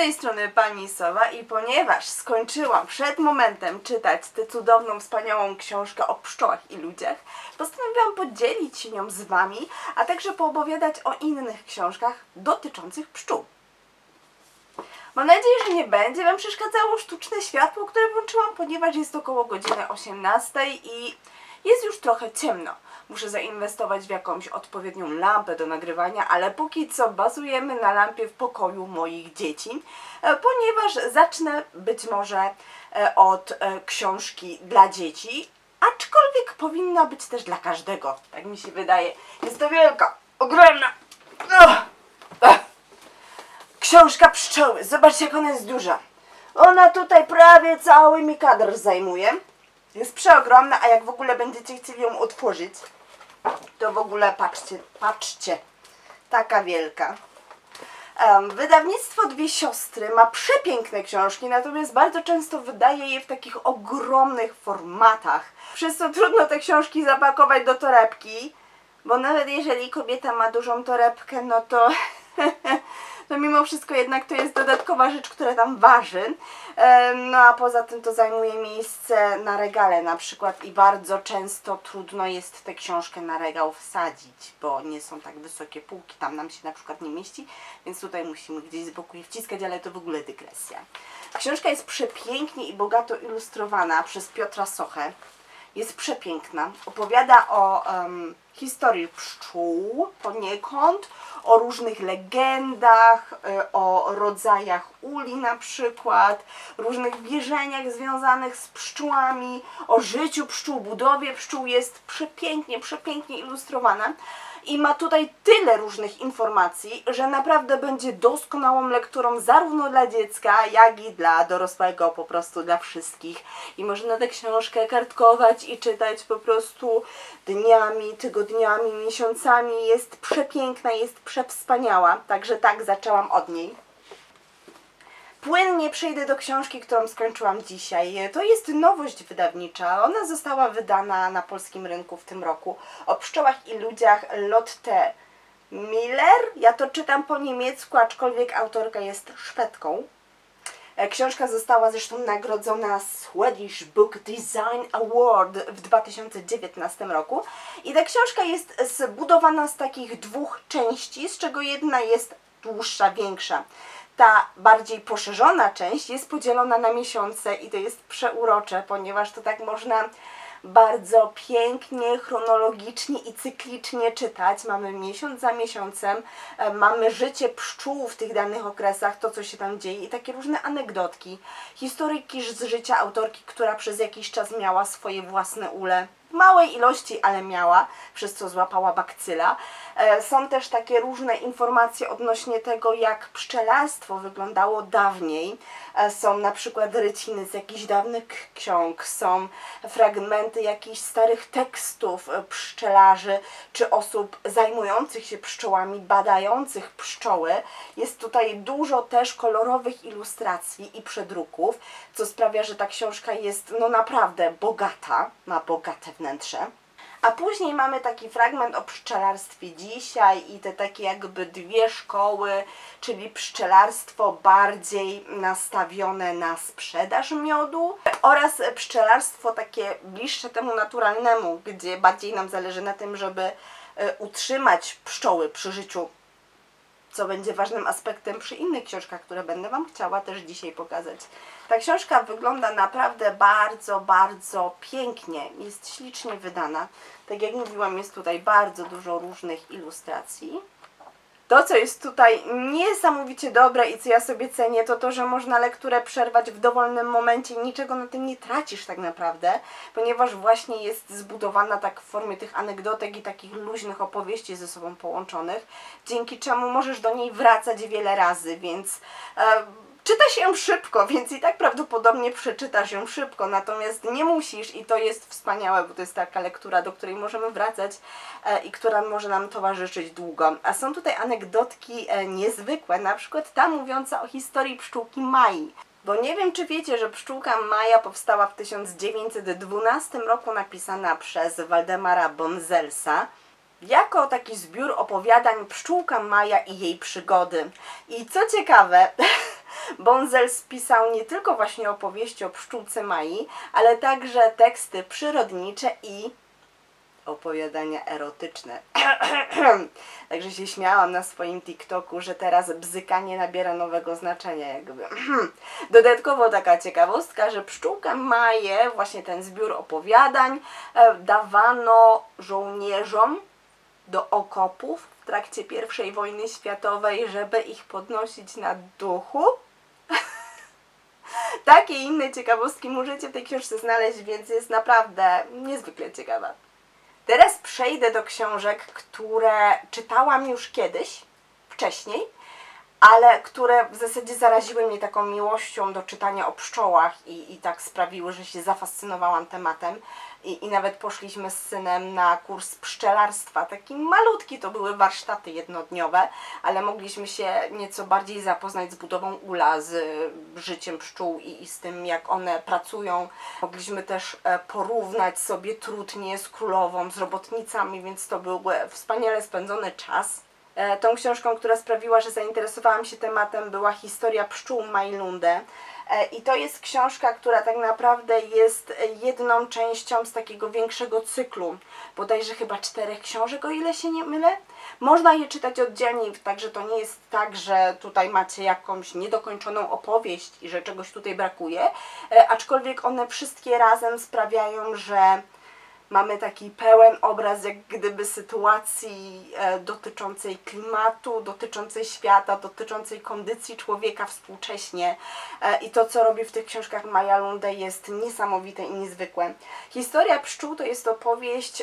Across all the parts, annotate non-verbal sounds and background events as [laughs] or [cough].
tej strony Pani Sowa i ponieważ skończyłam przed momentem czytać tę cudowną, wspaniałą książkę o pszczołach i ludziach, postanowiłam podzielić się nią z Wami, a także poopowiadać o innych książkach dotyczących pszczół. Mam nadzieję, że nie będzie Wam przeszkadzało sztuczne światło, które włączyłam, ponieważ jest około godziny 18 i jest już trochę ciemno. Muszę zainwestować w jakąś odpowiednią lampę do nagrywania, ale póki co bazujemy na lampie w pokoju moich dzieci, e, ponieważ zacznę być może e, od e, książki dla dzieci, aczkolwiek powinna być też dla każdego, tak mi się wydaje. Jest to wielka, ogromna. Ugh. Ugh. Książka pszczoły. Zobaczcie, jak ona jest duża. Ona tutaj prawie cały mi kadr zajmuje. Jest przeogromna, a jak w ogóle będziecie chcieli ją otworzyć, to w ogóle patrzcie, patrzcie. Taka wielka. Wydawnictwo Dwie Siostry ma przepiękne książki, natomiast bardzo często wydaje je w takich ogromnych formatach. Przez co trudno te książki zapakować do torebki, bo nawet jeżeli kobieta ma dużą torebkę, no to to mimo wszystko jednak to jest dodatkowa rzecz, która tam waży. No a poza tym to zajmuje miejsce na regale na przykład i bardzo często trudno jest tę książkę na regał wsadzić, bo nie są tak wysokie półki, tam nam się na przykład nie mieści, więc tutaj musimy gdzieś z boku je wciskać, ale to w ogóle dygresja. Książka jest przepięknie i bogato ilustrowana przez Piotra Sochę jest przepiękna. Opowiada o em, historii pszczół poniekąd, o różnych legendach, y, o rodzajach uli na przykład, różnych wierzeniach związanych z pszczółami, o życiu pszczół, budowie pszczół. Jest przepięknie, przepięknie ilustrowana. I ma tutaj tyle różnych informacji, że naprawdę będzie doskonałą lekturą zarówno dla dziecka, jak i dla dorosłego, po prostu dla wszystkich. I można tę książkę kartkować i czytać po prostu dniami, tygodniami, miesiącami. Jest przepiękna, jest przewspaniała, także tak zaczęłam od niej. Płynnie przejdę do książki, którą skończyłam dzisiaj. To jest nowość wydawnicza. Ona została wydana na polskim rynku w tym roku. O pszczołach i ludziach Lotte Miller. Ja to czytam po niemiecku, aczkolwiek autorka jest Szwedką. E, Książka została zresztą nagrodzona Swedish Book Design Award w 2019 roku. I ta książka jest zbudowana z takich dwóch części, z czego jedna jest dłuższa, większa. Ta bardziej poszerzona część jest podzielona na miesiące i to jest przeurocze, ponieważ to tak można bardzo pięknie, chronologicznie i cyklicznie czytać. Mamy miesiąc za miesiącem, e, mamy życie pszczół w tych danych okresach, to co się tam dzieje i takie różne anegdotki, historyki z życia autorki, która przez jakiś czas miała swoje własne ule. Małej ilości, ale miała, przez co złapała bakcyla. E, Są też takie różne informacje odnośnie tego, jak pszczelarstwo wyglądało dawniej. E, Są na przykład ryciny z jakichś dawnych ksiąg, są fragmenty jakichś starych tekstów e, pszczelarzy czy osób zajmujących się pszczołami, badających pszczoły. Jest tutaj dużo też kolorowych ilustracji i przedruków, co sprawia, że ta książka jest no naprawdę bogata, ma bogate wnętrze. A później mamy taki fragment o pszczelarstwie dzisiaj i te takie jakby dwie szkoły, czyli pszczelarstwo bardziej nastawione na sprzedaż miodu oraz pszczelarstwo takie bliższe temu naturalnemu, gdzie bardziej nam zależy na tym, żeby e, utrzymać pszczoły przy życiu co będzie ważnym aspektem przy innych książkach, które będę Wam chciała też dzisiaj pokazać. Ta książka wygląda naprawdę bardzo, bardzo pięknie. Jest ślicznie wydana. Tak jak mówiłam, jest tutaj bardzo dużo różnych ilustracji. To, co jest tutaj niesamowicie dobre i co ja sobie cenię, to to, że można lekturę przerwać w dowolnym momencie niczego na tym nie tracisz tak naprawdę, ponieważ właśnie jest zbudowana tak w formie tych anegdotek i takich luźnych opowieści ze sobą połączonych, dzięki czemu możesz do niej wracać wiele razy, więc e, czyta się szybko, więc i tak prawdopodobnie przeczytasz ją szybko, natomiast nie musisz i to jest wspaniałe, bo to jest taka lektura, do której możemy wracać e, i która może nam towarzyszyć długo. A są tutaj anegdotki e, niezwykłe, na przykład ta mówiąca o historii pszczółki Mai. Bo nie wiem, czy wiecie, że pszczółka Maja powstała w 1912 roku, napisana przez Waldemara Bonzelsa. Jako taki zbiór opowiadań Pszczółka Maja i jej przygody. I co ciekawe, [laughs] Bonzel spisał nie tylko właśnie opowieści o pszczółce Mai, ale także teksty przyrodnicze i opowiadania erotyczne. [clears throat] Także się śmiałam na swoim TikToku, że teraz bzykanie nabiera nowego znaczenia jakby. [clears throat] Dodatkowo taka ciekawostka, że pszczółka Maję, właśnie ten zbiór opowiadań, e, dawano żołnierzom do okopów w trakcie I wojny światowej, żeby ich podnosić na duchu. [laughs] Takie inne ciekawostki możecie w tej książce znaleźć, więc jest naprawdę niezwykle ciekawa. Teraz przejdę do książek, które czytałam już kiedyś, wcześniej, ale które w zasadzie zaraziły mnie taką miłością do czytania o pszczołach i, i tak sprawiły, że się zafascynowałam tematem. I, I nawet poszliśmy z synem na kurs pszczelarstwa. Taki malutki to były warsztaty jednodniowe, ale mogliśmy się nieco bardziej zapoznać z budową ula, z y, życiem pszczół i, i z tym, jak one pracują. Mogliśmy też e, porównać sobie trudnie z królową, z robotnicami, więc to był e, wspaniale spędzony czas. E, Tą książką, która sprawiła, że zainteresowałam się tematem, była Historia pszczół Majlunde. E, I to jest książka, która tak naprawdę jest jedną częścią z takiego większego cyklu. Bodajże chyba czterech książek, o ile się nie mylę. Można je czytać oddzielnie, także to nie jest tak, że tutaj macie jakąś niedokończoną opowieść i że czegoś tutaj brakuje. E, Aczkolwiek one wszystkie razem sprawiają, że mamy taki pełen obraz, jak gdyby sytuacji e, dotyczącej klimatu, dotyczącej świata, dotyczącej kondycji człowieka współcześnie. E, I to, co robi w tych książkach Maja Lunde, jest niesamowite i niezwykłe. Historia pszczół to jest opowieść.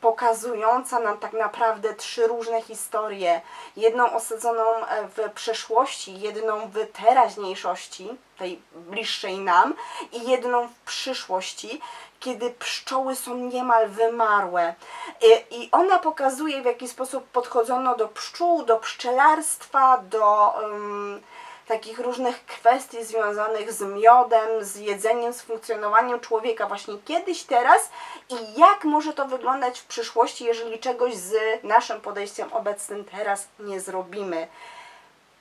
pokazująca nam tak naprawdę trzy różne historie. Jedną osadzoną e, w przeszłości, jedną w teraźniejszości, tej bliższej nam, i jedną w przyszłości, kiedy pszczoły są niemal wymarłe. I, I ona pokazuje, w jaki sposób podchodzono do pszczół, do pszczelarstwa, do. em, takich różnych kwestii związanych z miodem, z jedzeniem, z funkcjonowaniem człowieka właśnie kiedyś, teraz i jak może to wyglądać w przyszłości, jeżeli czegoś z naszym podejściem obecnym teraz nie zrobimy.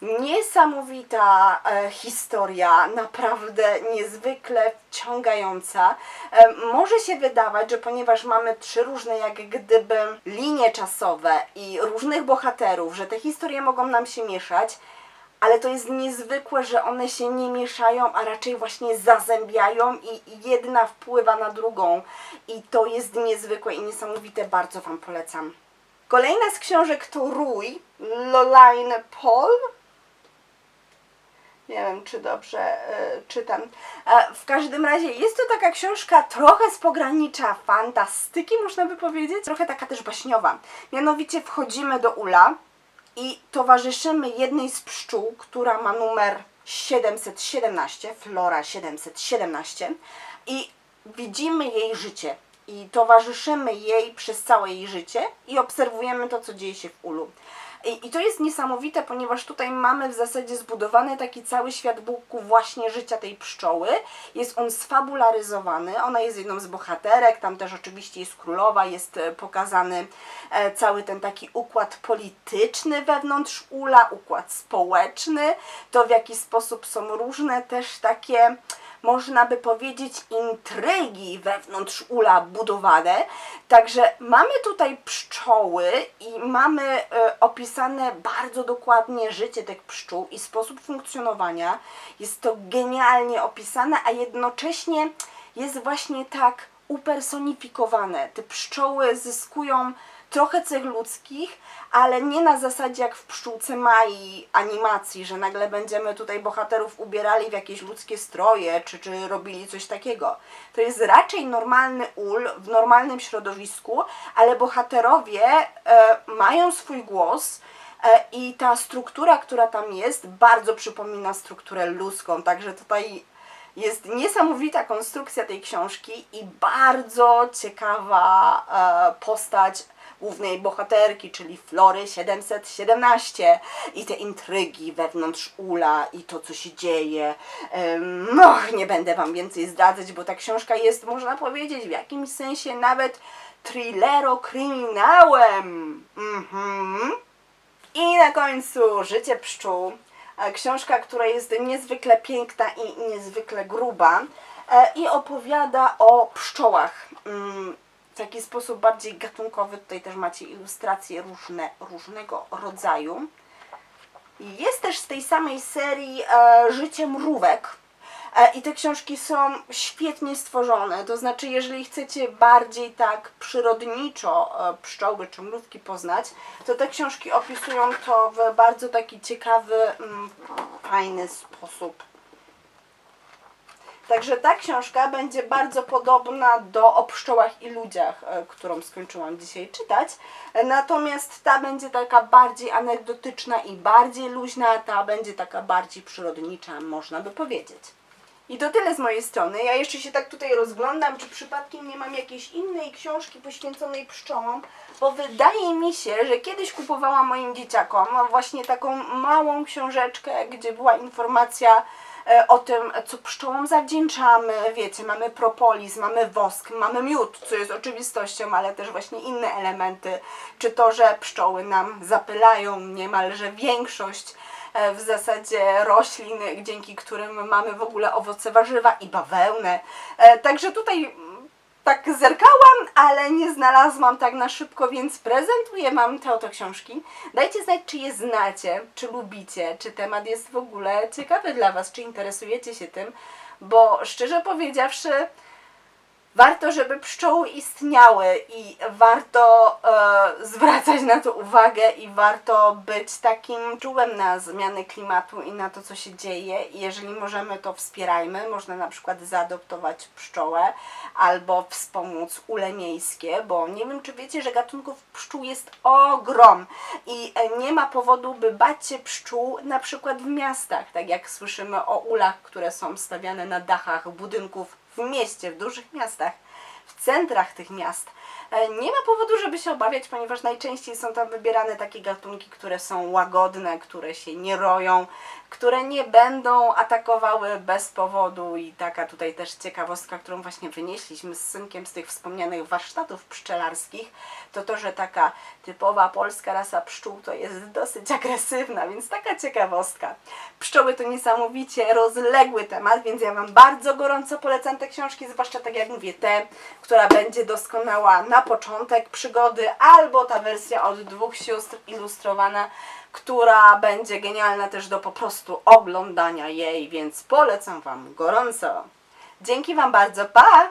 Niesamowita e, historia, naprawdę niezwykle wciągająca. E, może się wydawać, że ponieważ mamy trzy różne jak gdyby linie czasowe i różnych bohaterów, że te historie mogą nam się mieszać, ale to jest niezwykłe, że one się nie mieszają, a raczej właśnie zazębiają i jedna wpływa na drugą. I to jest niezwykłe i niesamowite, bardzo Wam polecam. Kolejna z książek to Rój, Loline Paul. Nie wiem, czy dobrze e, czytam. E, w każdym razie jest to taka książka trochę z pogranicza fantastyki, można by powiedzieć, trochę taka też baśniowa. Mianowicie wchodzimy do ula i towarzyszymy jednej z pszczół, która ma numer 717, Flora 717 i widzimy jej życie i towarzyszymy jej przez całe jej życie i obserwujemy to, co dzieje się w ulu. I, I to jest niesamowite, ponieważ tutaj mamy w zasadzie zbudowany taki cały świat wokół właśnie życia tej pszczoły. Jest on sfabularyzowany, ona jest jedną z bohaterek, tam też oczywiście jest królowa, jest e, pokazany e, cały ten taki układ polityczny wewnątrz ula, układ społeczny, to w jaki sposób są różne też takie można by powiedzieć, intrygi wewnątrz ula budowane. Także mamy tutaj pszczoły i mamy e, opisane bardzo dokładnie życie tych pszczół i sposób funkcjonowania. Jest to genialnie opisane, a jednocześnie jest właśnie tak upersonifikowane. Te pszczoły zyskują trochę cech ludzkich, ale nie na zasadzie jak w pszczółce Mai animacji, że nagle będziemy tutaj bohaterów ubierali w jakieś ludzkie stroje, czy, czy robili coś takiego. To jest raczej normalny ul w normalnym środowisku, ale bohaterowie e, mają swój głos, e, i ta struktura, która tam jest, bardzo przypomina strukturę ludzką, także tutaj jest niesamowita konstrukcja tej książki i bardzo ciekawa e, postać głównej bohaterki, czyli Flory 717 i te intrygi wewnątrz Ula i to, co się dzieje. No, nie będę Wam więcej zdradzać, bo ta książka jest, można powiedzieć, w jakimś sensie nawet thrillero-kryminałem. Mhm. I na końcu Życie pszczół. Książka, która jest niezwykle piękna i niezwykle gruba e, i opowiada o pszczołach. W taki sposób bardziej gatunkowy. Tutaj też macie ilustracje różne, różnego rodzaju. Jest też z tej samej serii e, Życie mrówek. E, I te książki są świetnie stworzone. To znaczy, jeżeli chcecie bardziej tak przyrodniczo e, pszczoły czy mrówki poznać, to te książki opisują to w bardzo taki ciekawy, mm, fajny sposób. Także ta książka będzie bardzo podobna do O pszczołach i ludziach, e, którą skończyłam dzisiaj czytać. E, Natomiast ta będzie taka bardziej anegdotyczna i bardziej luźna, ta będzie taka bardziej przyrodnicza, można by powiedzieć. I to tyle z mojej strony. Ja jeszcze się tak tutaj rozglądam, czy przypadkiem nie mam jakiejś innej książki poświęconej pszczołom, bo wydaje mi się, że kiedyś kupowałam moim dzieciakom właśnie taką małą książeczkę, gdzie była informacja o tym, co pszczołom zawdzięczamy. Wiecie, mamy propolis, mamy wosk, mamy miód, co jest oczywistością, ale też właśnie inne elementy. Czy to, że pszczoły nam zapylają niemalże większość e, w zasadzie roślin, dzięki którym mamy w ogóle owoce warzywa i bawełnę. E, Także tutaj tak zerkałam, ale nie znalazłam tak na szybko, więc prezentuję Wam te oto książki. Dajcie znać, czy je znacie, czy lubicie, czy temat jest w ogóle ciekawy dla Was, czy interesujecie się tym, bo szczerze powiedziawszy, warto, żeby pszczoły istniały i warto zwracać na to uwagę i warto być takim czułem na zmiany klimatu i na to, co się dzieje. I jeżeli możemy, to wspierajmy. Można na przykład zaadoptować pszczołę albo wspomóc ule miejskie, bo nie wiem, czy wiecie, że gatunków pszczół jest ogrom i e, nie ma powodu, by bać się pszczół na przykład w miastach, tak jak słyszymy o ulach, które są stawiane na dachach budynków w mieście, w dużych miastach, centrach tych miast. E, Nie ma powodu, żeby się obawiać, ponieważ najczęściej są tam wybierane takie gatunki, które są łagodne, które się nie roją, które nie będą atakowały bez powodu i taka tutaj też ciekawostka, którą właśnie wynieśliśmy z synkiem z tych wspomnianych warsztatów pszczelarskich, to to, że taka typowa polska rasa pszczół to jest dosyć agresywna, więc taka ciekawostka. Pszczoły to niesamowicie rozległy temat, więc ja Wam bardzo gorąco polecam te książki, zwłaszcza tak jak mówię, te, która będzie doskonała na początek przygody, albo ta wersja od dwóch sióstr ilustrowana, która będzie genialna też do po prostu oglądania jej, więc polecam Wam gorąco. Dzięki Wam bardzo, pa!